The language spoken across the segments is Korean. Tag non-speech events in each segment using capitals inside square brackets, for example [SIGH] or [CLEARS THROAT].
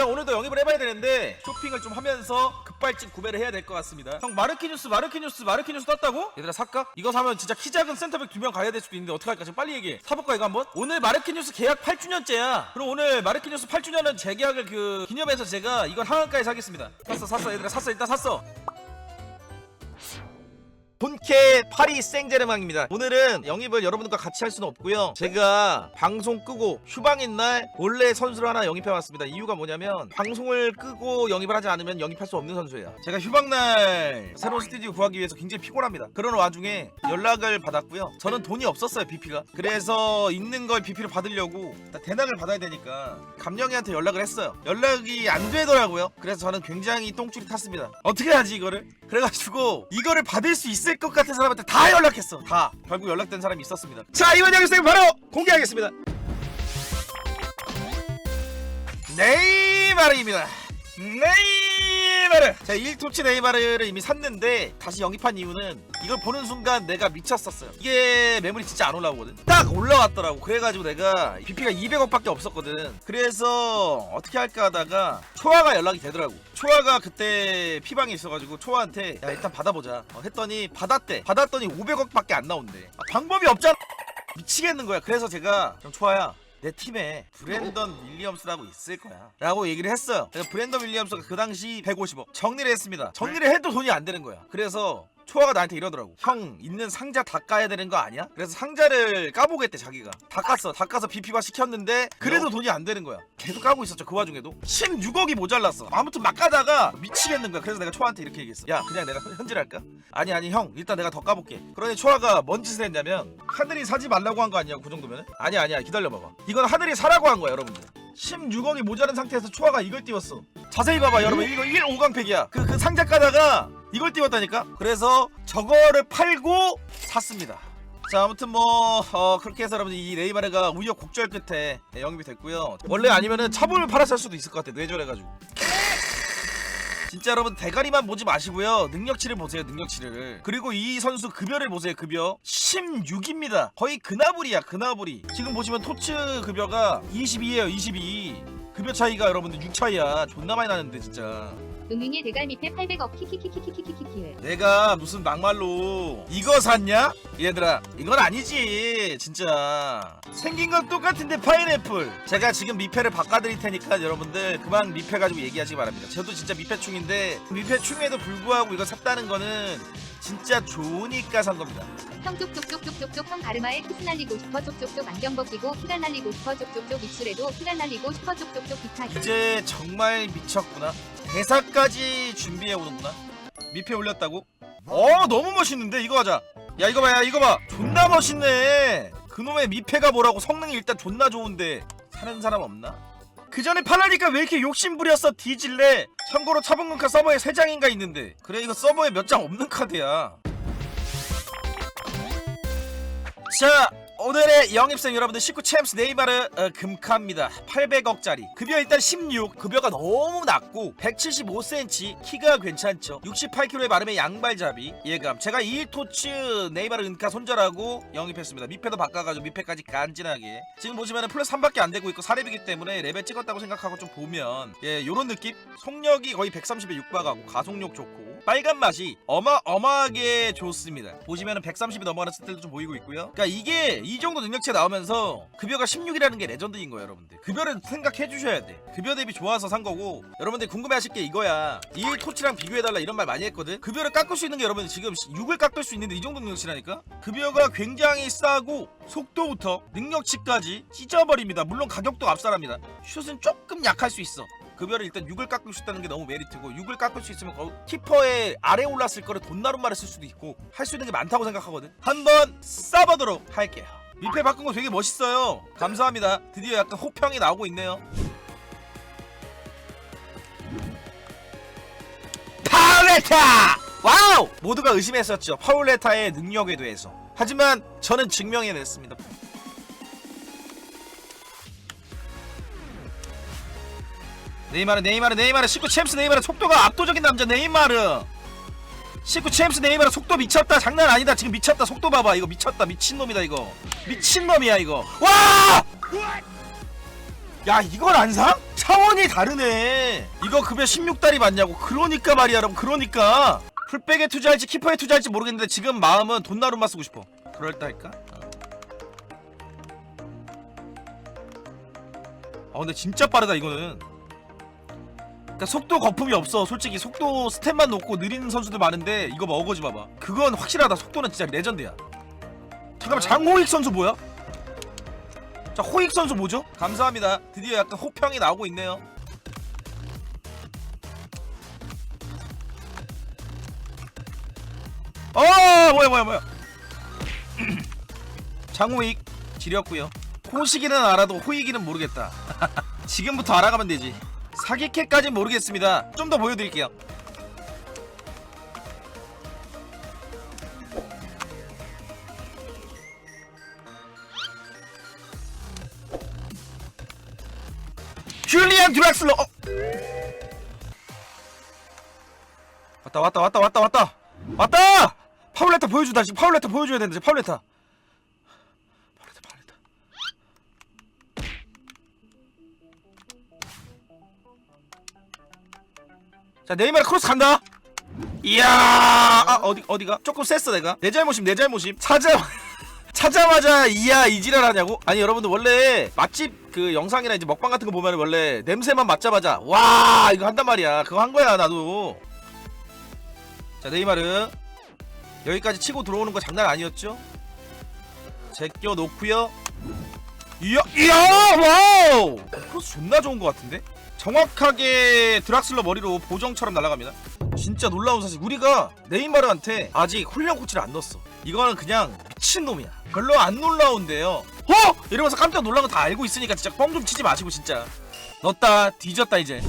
일단 오늘도 영입을 해봐야 되는데 쇼핑을 좀 하면서 급발진 구매를 해야 될 것 같습니다 형 마르키뉴스 마르키뉴스 마르키뉴스 떴다고? 얘들아 살까? 이거 사면 진짜 키 작은 센터백 두 명 가야 될 수도 있는데 어떡할까 지금 빨리 얘기해 사볼까 이거 한번? 오늘 마르키뉴스 계약 8주년째야 그럼 오늘 마르키뉴스 8주년은 재계약을 그 기념해서 제가 이걸 하한가에 사겠습니다 샀어 샀어 얘들아 샀어 일단 샀어 본캐 파리 생제르맹입니다. 오늘은 영입을 여러분들과 같이 할 수는 없고요. 제가 방송 끄고 휴방인 날 원래 선수를 하나 영입해 왔습니다. 이유가 뭐냐면 방송을 끄고 영입을 하지 않으면 영입할 수 없는 선수예요. 제가 휴방 날 새로운 스튜디오 구하기 위해서 굉장히 피곤합니다. 그런 와중에 연락을 받았고요. 저는 돈이 없었어요, BP가. 그래서 있는 걸 BP를 받으려고 대낙을 받아야 되니까 감령이한테 연락을 했어요. 연락이 안 되더라고요. 그래서 저는 굉장히 똥줄이 탔습니다. 어떻게 하지 이거를? 그래가지고 이거를 받을 수 있을 것 같은 사람한테 다 연락했어. 다. 결국 연락된 사람이 있었습니다. 자 이번 영상 바로 공개하겠습니다. 네이마르입니다. 네이마르. 제가 1토치 네이마르를 이미 샀는데 다시 영입한 이유는 이걸 보는 순간 내가 미쳤었어요. 이게 매물이 진짜 안 올라오거든. 딱 올라왔더라고. 그래가지고 내가 BP가 200억밖에 없었거든. 그래서 어떻게 할까 하다가 초아가 연락이 되더라고. 초아가 그때 피방에 있어가지고 초아한테 야 일단 받아보자 어, 했더니 받았대. 받았더니 500억밖에 안 나온대. 아, 방법이 없잖아. 미치겠는 거야. 그래서 제가 형 초아야. 내 팀에 브랜던 윌리엄스라고 있을 거야. 라고 얘기를 했어요. 그래서 브랜던 윌리엄스가 그 당시 150억 정리를 했습니다. 정리를 해도 돈이 안 되는 거야. 그래서 초아가 나한테 이러더라고 형 있는 상자 다 까야 되는 거 아니야? 그래서 상자를 까보겠대 자기가. 다 깠어. 다 까서 BP화 시켰는데 그래도 돈이 안 되는 거야. 계속 까고 있었죠 그 와중에도. 16억이 모자랐어. 아무튼 막 까다가 미치겠는 거야. 그래서 내가 초아한테 이렇게 얘기했어 야 그냥 내가 현질할까? 아니 아니 형. 일단 내가 더 까볼게. 그러니 초아가 뭔 짓을 했냐면 하늘이 사지 말라고 한 거 아니야? 그 정도면 아니야 아니야. 기다려봐봐. 이건 하늘이 사라고 한 거야 여러분들 16억이 모자란 상태에서 초아가 이걸 띄웠어. 자세히 봐봐 여러분. 이거 1 5강팩이야. 그, 그 상자 까다가 이걸 띄웠다니까? 그래서 저거를 팔고 샀습니다. 자 아무튼 뭐 어, 그렇게 해서 여러분들 이 네이마르가 우여곡절 끝에 네, 영입이 됐고요. 원래 아니면은 차분을 팔았을 수도 있을 것 같아 뇌절해가지고 진짜 여러분 대가리만 보지 마시고요. 능력치를 보세요 능력치를. 그리고 이 선수 급여를 보세요 급여. 16입니다. 거의 그나불이야 그나불이. 지금 보시면 토츠 급여가 22예요 22 급여 차이가 여러분들 6 차이야. 존나 많이 나는데 진짜. 응응의 대갈 밑에 800억. 키키키키키키키키 내가 무슨 막말로 이거 샀냐? 얘들아 이건 아니지 진짜. 생긴 건 똑같은데 파인애플. 제가 지금 미패를 바꿔드릴 테니까 여러분들 그만 미패 가지고 얘기하시기 바랍니다. 저도 진짜 미패충인데 미패충에도 불구하고 이거 샀다는 거는 진짜 좋으니까 산 겁니다. 형 쪽쪽쪽쪽쪽쪽 형 가르마에 키스 날리고 싶어 쪽쪽쪽 안경 벗기고 키가 날리고 싶어 쪽쪽쪽 입술에도 키가 날리고 싶어 쪽쪽쪽 비타 이제 정말 미쳤구나. 대사까지 준비해 오는구나. 미패 올렸다고? 어 너무 멋있는데? 이거 하자. 야 이거 봐야 이거 봐. 존나 멋있네. 그놈의 미패가 뭐라고 성능이 일단 존나 좋은데 사는 사람 없나? 그 전에 팔라니까 왜 이렇게 욕심 부렸어 뒤질래? 참고로 차분금카 서버에 3장인가 있는데. 그래 이거 서버에 몇 장 없는 카드야. 자 오늘의 영입생 여러분들 19 챔스 네이마르 어, 금카입니다. 800억짜리. 급여 일단 16 급여가 너무 낮고 175cm 키가 괜찮죠. 68kg의 마름의 양발잡이. 예감 제가 2일토츠 네이마르 은카 손절하고 영입했습니다. 미패도 바꿔가지고 미패까지 간지나게. 지금 보시면 플러스 3밖에 안 되고 있고 사례비기 때문에 레벨 찍었다고 생각하고 좀 보면 예 요런 느낌? 속력이 거의 130에 육박하고 가속력 좋고. 빨간 맛이 어마어마하게 좋습니다. 보시면은 130이 넘어가는 스틸도 좀 보이고 있고요. 그러니까 이게 이 정도 능력치가 나오면서 급여가 16이라는 게 레전드인 거예요 여러분들. 급여를 생각해 주셔야 돼. 급여 대비 좋아서 산 거고 여러분들 궁금해 하실 게 이거야. 이 토치랑 비교해달라 이런 말 많이 했거든. 급여를 깎을 수 있는 게 여러분들 지금 6을 깎을 수 있는데 이 정도 능력치라니까? 급여가 굉장히 싸고 속도부터 능력치까지 찢어버립니다. 물론 가격도 압살합니다. 슛은 조금 약할 수 있어. 급여를 일단 6을 깎을 수 있다는 게 너무 메리트고 6을 깎을 수 있으면 거 키퍼에 아래 올랐을 거를 돈나룸말을 쓸 수도 있고 할 수 있는 게 많다고 생각하거든. 한번 싸보도록 할게요 미패 바꾼 거 되게 멋있어요. 감사합니다. 드디어 약간 호평이 나오고 있네요. 파울레타! 와우! 모두가 의심했었죠. 파울레타의 능력에 대해서. 하지만 저는 증명해냈습니다. 네이마르 네이마르 네이마르. 19 챔스 네이마르. 속도가 압도적인 남자 네이마르 19 챔스 네이마르 속도 미쳤다. 장난 아니다. 지금 미쳤다. 속도 봐봐. 이거 미쳤다. 미친놈이다 이거. 미친놈이야 이거. 와! 야 이걸 안 사? 차원이 다르네. 이거 급여 16달이 맞냐고. 그러니까 말이야 여러분. 그러니까. 풀백에 투자할지 키퍼에 투자할지 모르겠는데 지금 마음은 돈나룸만 쓰고 싶어. 그럴까할까? 아 근데 진짜 빠르다 이거는 그러니까 속도 거품이 없어. 솔직히 속도 스탯만 높고 느린 선수들 많은데 이거 봐 어거지 봐봐. 그건 확실하다. 속도는 진짜 레전드야. 잠깐만 장호익 선수 뭐야? 자 호익 선수 뭐죠? 감사합니다. 드디어 약간 호평이 나오고 있네요. 어 뭐야 뭐야 뭐야. [CLEARS THROAT] 장호익 지렸고요. 호식이는 알아도 호익이는 모르겠다. [LAUGHS] 지금부터 알아가면 되지 사기캐까진 모르겠습니다. 좀 더 보여드릴게요. 줄리안 드락슬러! 어. 왔다 왔다 왔다 왔다 왔다! 왔다! 파울레타 보여주다 지금 파울레타 보여줘야 되는데 파울레타 자 네이마르 크로스 간다. 이야 아 어디 어디가? 조금 셌어 내가. 내 잘못임 내 잘못임. 찾아 [LAUGHS] 찾자마자 이야 이지랄 하냐고? 아니 여러분들 원래 맛집 그 영상이나 이제 먹방 같은 거 보면 원래 냄새만 맡자마자 와 이거 한단 말이야. 그거 한 거야 나도. 자 네이마르. 여기까지 치고 들어오는 거 장난 아니었죠? 제껴 놓고요. 이야 이야 와우! 크로스 존나 좋은 거 같은데? 정확하게 드락슬러 머리로 보정처럼 날아갑니다. 진짜 놀라운 사실. 우리가 네이마르한테 아직 훈련 코치를 안 넣었어. 이거는 그냥 미친놈이야. 별로 안 놀라운데요. 어? 이러면서 깜짝 놀란 거 다 알고 있으니까 진짜 뻥 좀 치지 마시고 진짜. 넣었다 뒤졌다 이제.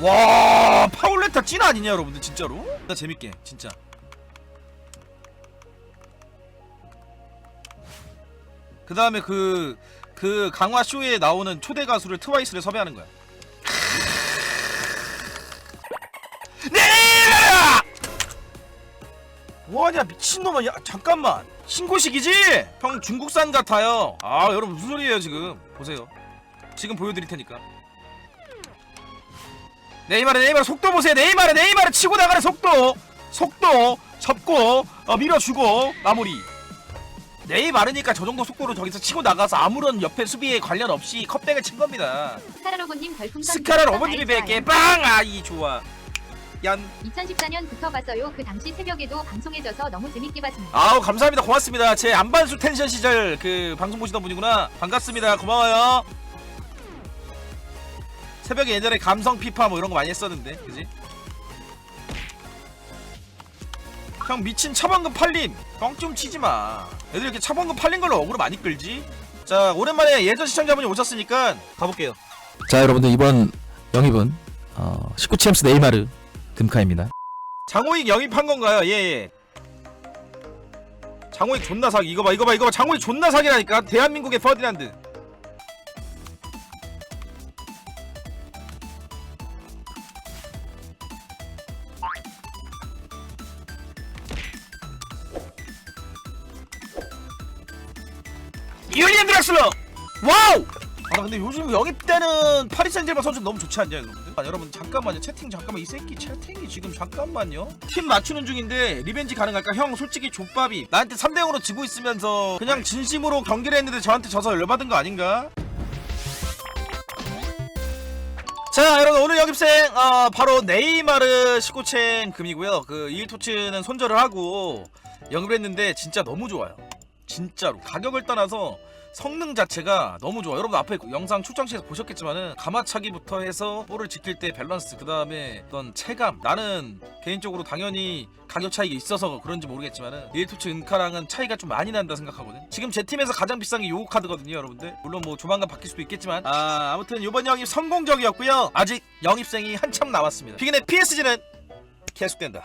와 파울레타 찐 아니냐 여러분들 진짜로? 나 재밌게 진짜 그 다음에 그, 그 강화 쇼에 나오는 초대 가수를 트와이스를 섭외하는 거야. 네! 뭐하냐 미친놈아. 야 잠깐만. 신고식이지? 형 중국산 같아요. 아 여러분 무슨 소리예요 지금? 보세요. 지금 보여드릴 테니까. 네이마르 네이마르 속도 보세요. 네이마르 네이마르 치고 나가는 속도. 속도 접고 어, 밀어주고 마무리 네이 마르니까 저 정도 속도로 저기서 치고 나가서 아무런 옆에 수비에 관련 없이 컵백을 친 겁니다. 별풍선 스카라 나이스 뵐게 빵! 아이 좋아. 얀. 2014년부터 봤어요. 그 당시 새벽에도 방송해져서 너무 재밌게 봤습니다. 아우 감사합니다. 고맙습니다. 제 안반수 텐션 시절 그 방송 보시던 분이구나. 반갑습니다. 고마워요. 새벽에 예전에 감성 피파 뭐 이런 거 많이 했었는데 그지 형 미친 차범근 팔림 뻥 좀 치지마 애들 이렇게 차범근 팔린 걸로 억울로 많이 끌지 자 오랜만에 예전 시청자분이 오셨으니까 가볼게요 자 여러분들 이번 영입은 어, 19 챔스 네이마르 금카입니다. 장호익 영입한 건가요? 예예. 장호익 존나 사기. 이거 봐, 이거 봐, 이거 봐. 장호익 존나 사기라니까. 대한민국의 퍼디난드. 율리안 드락슬러. 와우. 아 근데 요즘 영입 때는 파리 생제르맹 선수 너무 좋지 않냐 여러분들? 아, 여러분 잠깐만요 채팅 잠깐만 이 새끼 채팅이 지금 잠깐만요 팀 맞추는 중인데 리벤지 가능할까? 형 솔직히 족밥이 나한테 3대0으로 지고 있으면서 그냥 진심으로 경기를 했는데 저한테 져서 열받은 거 아닌가? 자 여러분 오늘 영입생 어, 바로 네이마르 19첸 금이고요 그 이일토츠는 손절을 하고 영입을 했는데 진짜 너무 좋아요 진짜로 가격을 떠나서 성능 자체가 너무 좋아. 여러분 앞에 영상 출장시에서 보셨겠지만은 가마차기부터 해서 볼을 지킬 때 밸런스 그 다음에 어떤 체감. 나는 개인적으로 당연히 가격 차이가 있어서 그런지 모르겠지만은 일투츠 은카랑은 차이가 좀 많이 난다 생각하거든. 지금 제 팀에서 가장 비싼 게 요거 카드거든요, 여러분들. 물론 뭐 조만간 바뀔 수도 있겠지만 아 아무튼 이번 영입 성공적이었고요. 아직 영입생이 한참 남았습니다. 비긴의 PSG는 계속된다.